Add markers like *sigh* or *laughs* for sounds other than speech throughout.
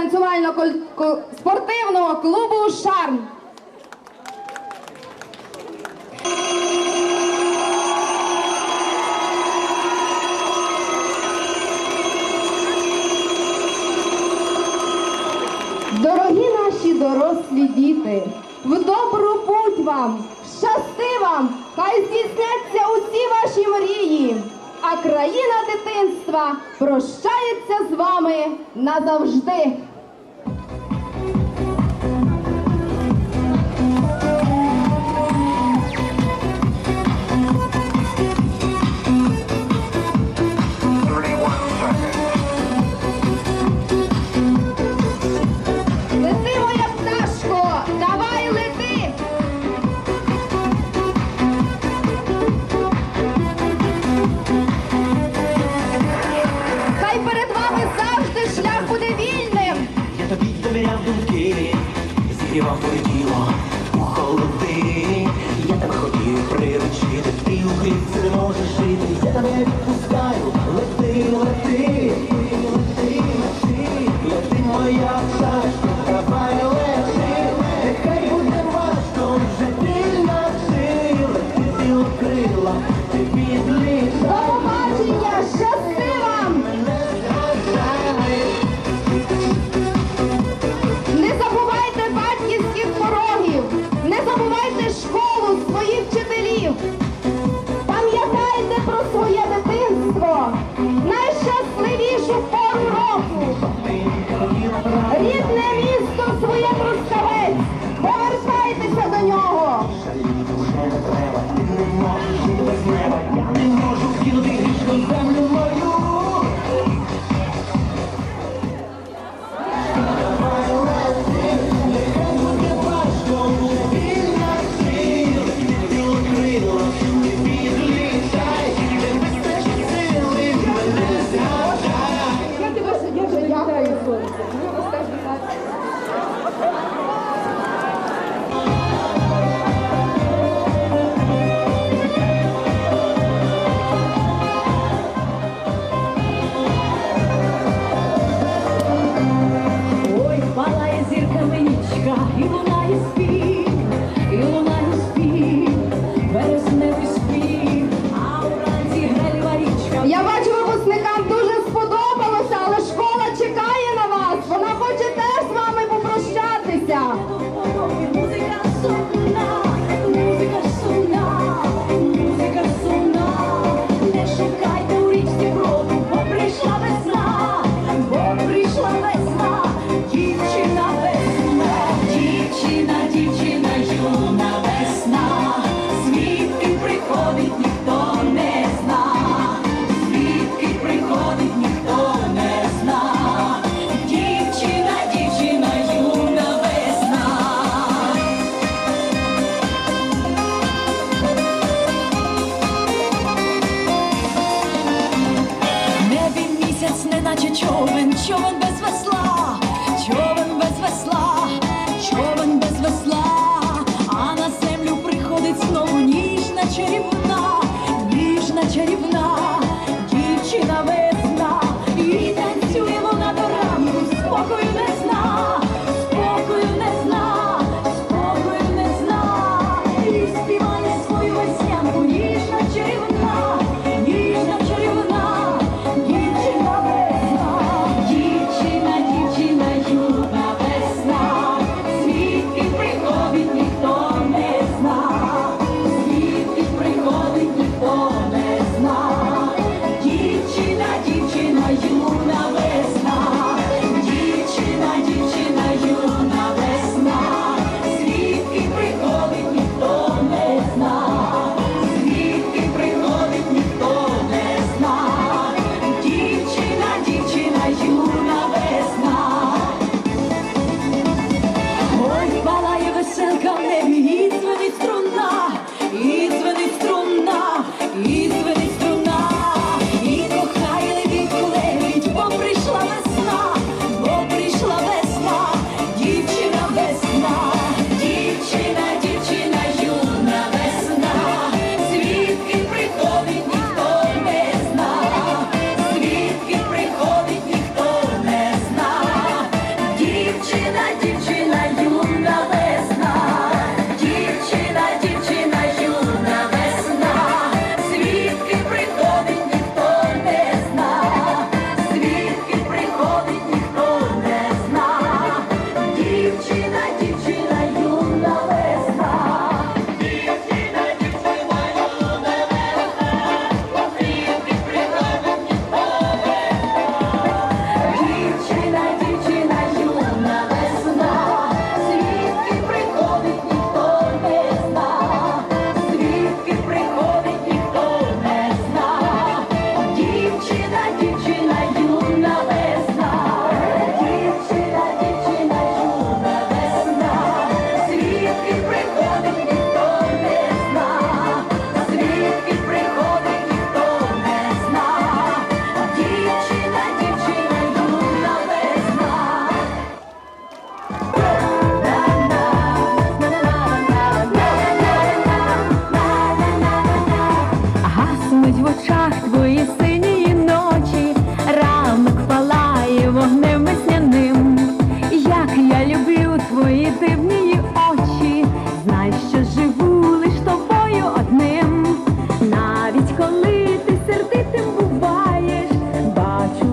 танцювально-спортивного клубу Шарм. Дорогі наші дорослі діти, в добру путь вам, щасти вам, хай здійсняться усі ваші мрії, а країна дитинства прощається з вами назавжди. пускаю, лети, лети.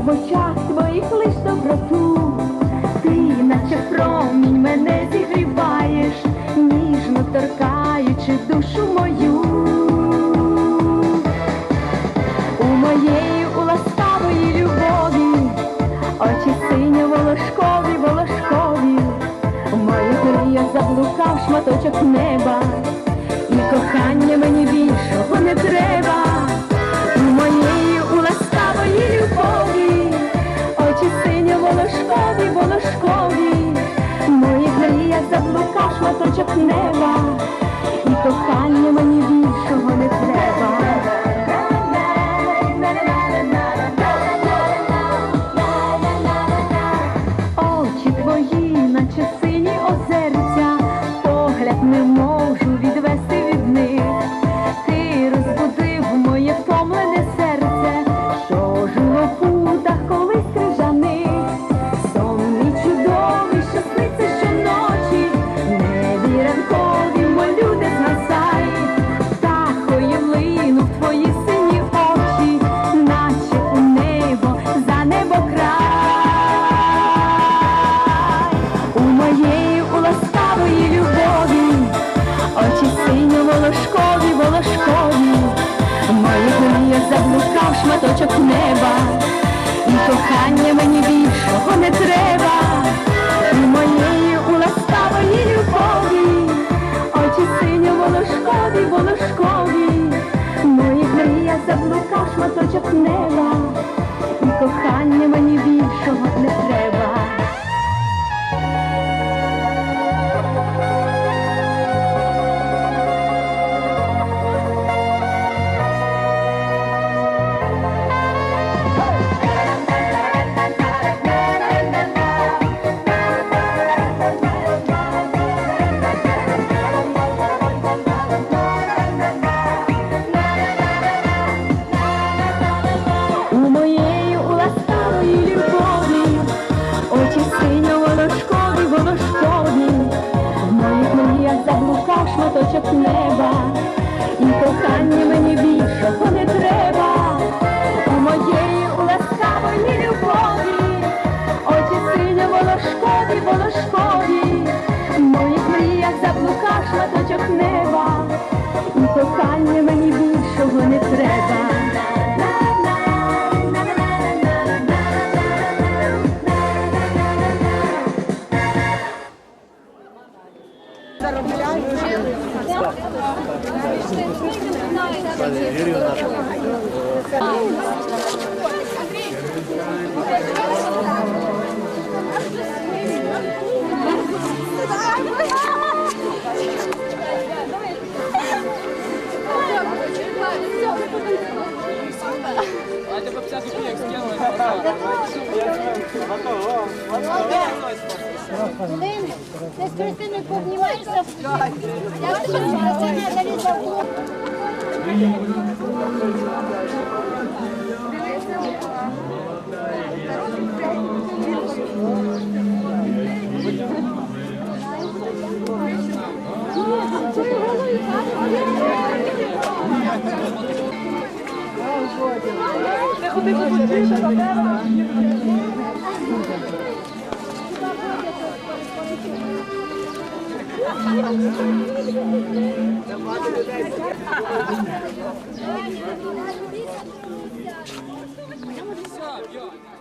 в очах твоїх лиш доброту, ти, наче промінь, мене зігріваєш, ніжно торкаючи душу мою, у моєї уласкавої любові, очі сині волошкові, волошкові, в моїх мріях заблукав шматочок неба, і кохання мені більшого не треба. волошкові, волошкові, мої країна шматочок неба і кохання. Ты с крысами пообнимаешься? Я слышу, что ты надо лезть в ти ходив у будинку, Thank you.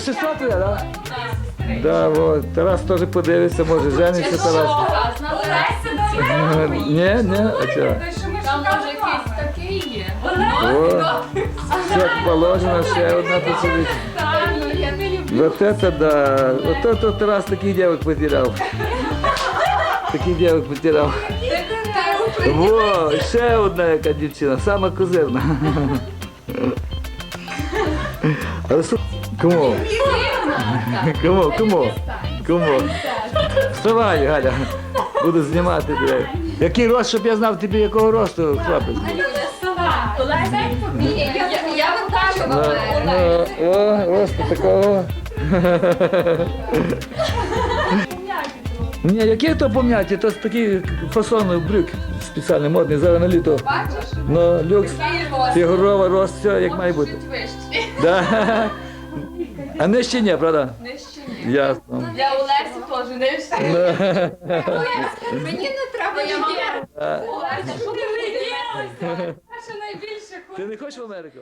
сестра твоя, так? Да, от. Тарас теж подивиться, може, жениться Тарас. Ні, ні, а чого? Там може якийсь такий є. О, все як положено, ще одна посидить. Вот это да. Вот это Тарас таких девок потерял. Таких девок потерял. Во, ще одна яка дівчина, сама козирна. *laughs* Кому? Кому? Кому? Кому? Вставай, Галя. Буду знімати тебе. Який рост, щоб я знав тобі якого росту, хлопець. Я викажу Ну, ну, о, росту такого. Ні, які то пом'яті, то такий фасон брюк спеціальний, модний, зараз на літо. Бачиш? Ну, люкс, фігурова, рост, все як має бути. Да. А нижче ні, правда? Нижче. Ясно. Для Олесі теж нижче. Мені не треба я Олеся, що ти виділася? Перше найбільше Ти не хочеш в Америку?